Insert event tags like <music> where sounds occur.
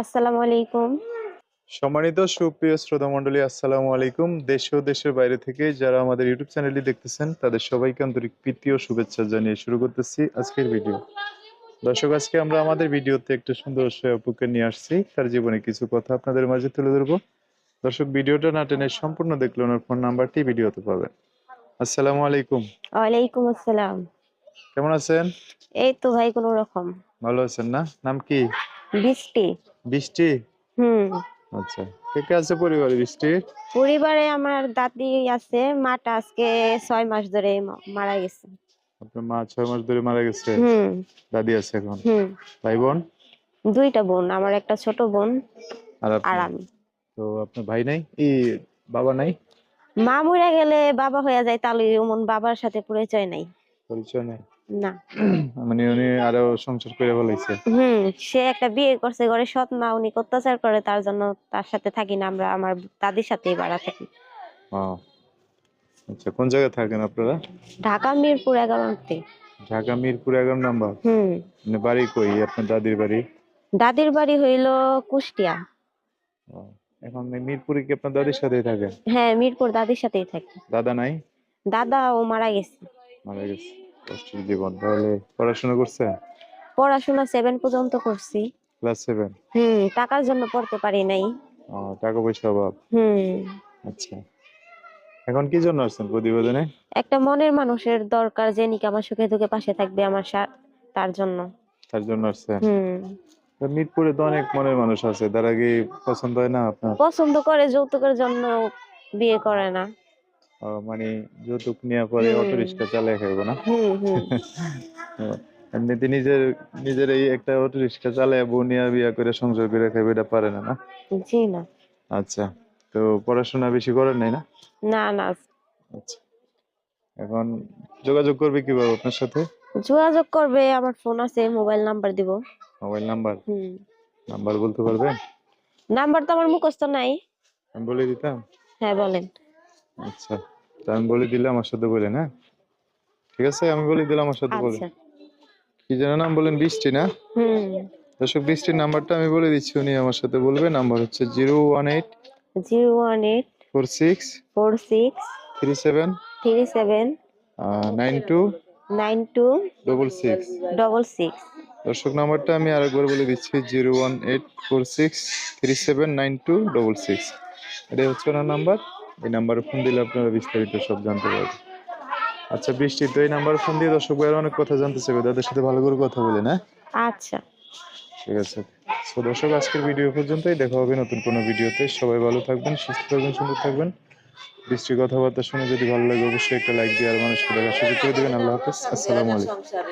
আসসালামু আলাইকুম। সম্মানিত সুপ্রিয় শ্রোতা মণ্ডলী আসসালামু আলাইকুম। দেশ ও দেশের বাইরে থেকে যারা আমাদের ইউটিউব চ্যানেলটি দেখতেছেন তাদের সবাইকে আন্তরিক প্রীতি ও শুভেচ্ছা জানিয়ে শুরু করতেছি আজকের ভিডিও। দর্শক আজকে আমরা আমাদের ভিডিওতে একটা সুন্দর আপুকে নিয়ে আসছি। তার জীবনে কিছু কথা আপনাদের মাঝে তুলে ধরবো। দর্শক ভিডিওটা না টেনে সম্পূর্ণ দেখলে ওনার ফোন নাম্বারটি ভিডিওতে পাবেন। আসসালামু আলাইকুম। ওয়ালাইকুম আসসালাম। কেমন আছেন? এই তো ভাই কোনো রকম। ভালো আছেন না? নাম কি? বৃষ্টি। বৃষ্টি? হুম। আচ্ছা কে কে আছে পরিবারে বৃষ্টি? পরিবারে আমার দাদি আছে মাটা আজকে ছয় মাস ধরে মারা গেছে। আপনার মা ছয় মাস ধরে মারা গেছে? হুম। দাদি আছে এখন? হুম। ভাই বোন? দুইটা বোন আমার একটা ছোট বোন আর আমি। তো আপনার ভাই নাই? বাবা নাই? মা মরে গেলে বাবা হয়ে যায় তাহলে এমন বাবার সাথে পরিচয় নাই। পরিচয় নাই। না। <clears throat> মানে উনি আরও সংসার করে বলাইছে হুম সে একটা বিয়ে করছে ঘরে সৎ মা উনি অত্যাচার করে তার জন্য তার সাথে থাকি না আমরা আমার দাদির সাথেই বাড়া থাকি। ও আচ্ছা কোন জায়গায় থাকেন আপনারা? ঢাকা মিরপুর এগারোতে। ঢাকা মিরপুর এগারো নাম্বার? হুম। মানে বাড়ি কই? আপনার দাদির বাড়ি? দাদির বাড়ি হইল কুষ্টিয়া। এখন মিরপুরে কি আপনার দাদির সাথেই থাকেন? হ্যাঁ মিরপুর দাদির সাথেই থাকি। দাদা নাই? দাদা ও মারা গেছে। মারা গেছে। কষ্টের জীবন। তাহলে পড়াশোনা করছে? পড়াশোনা সেভেন পর্যন্ত করছি। ক্লাস সেভেন হুম টাকার জন্য পড়তে পারি নাই। টাকা পয়সা অভাব? হুম। আচ্ছা। এখন কি জন্য আসছেন প্রতিবেদনে? একটা মনের মানুষের দরকার যে নিকে আমার সুখে দুঃখে পাশে থাকবে আমার তার জন্য। তার জন্য আসছেন? হুম। তো মিরপুরে তো অনেক মনের মানুষ আছে তার আগে পছন্দ হয় না আপনার? পছন্দ করে যৌতুকের জন্য বিয়ে করে না। ও, মানে যৌতুক নেওয়া পরে। অটো রিক্সা চালিয়ে খাইবো না? <laughs> এমনিতে নিজের নিজের এই একটা অটো রিক্সা চালায় বউ নিয়ে বিয়া করে সংসার করে খাইবে এটা পারে না না? জি না। আচ্ছা তো পড়াশোনা বেশি করেন নাই না? না না। আচ্ছা। এখন যোগাযোগ করবে কীভাবে আপনার সাথে? যোগাযোগ করবে আমার ফোন আছে মোবাইল নাম্বার দিব। Mobile number? হুম। নাম্বার বলতে পারবে? নাম্বার তো আমার মুখস্থ নাই। আমি বলে দিতাম? হ্যাঁ বলেন। আচ্ছা। তা আমি বলে দিলে আমার সাথে বলেন হ্যাঁ? ঠিক আছে আমি বলে দিলাম আমার সাথে বলেন। আচ্ছা। কি যেন নাম বলেন বৃষ্টি না? দর্শক বৃষ্টির নাম্বারটা আমি বলে দিচ্ছি উনি আমার সাথে বলবে। নাম্বার হচ্ছে zero one eight zero one eight four six four six three seven three seven nine two nine two double six. Double six. দর্শক নাম্বারটা আমি আরেকবার বলে দিচ্ছি zero one eight four six three seven nine two double six. এটাই হচ্ছে ওনার number. এই নাম্বারে ফোন দিলে আপনারা বিস্তারিত সব জানতে পারবেন। আচ্ছা বৃষ্টি তো এই নাম্বারে ফোন দিয়ে দর্শক ভাইয়ের অনেক কথা জানতে চাইবে। তাদের সাথে ভালো করে কথা বলে না? আচ্ছা। ঠিক আছে। তো দর্শক আজকের ভিডিও পর্যন্তই। দেখা হবে নতুন কোনো ভিডিওতে। সবাই ভালো থাকবেন সুস্থ থাকবেন সুন্দর থাকবেন। বৃষ্টির কথাবার্তা শুনে যদি ভালো লাগে অবশ্যই একটা লাইক দিয়ে আর মানুষকে দেখার সুযোগ করে দেবেন। আল্লাহ হাফেজ। আসসালামু আলাইকুম।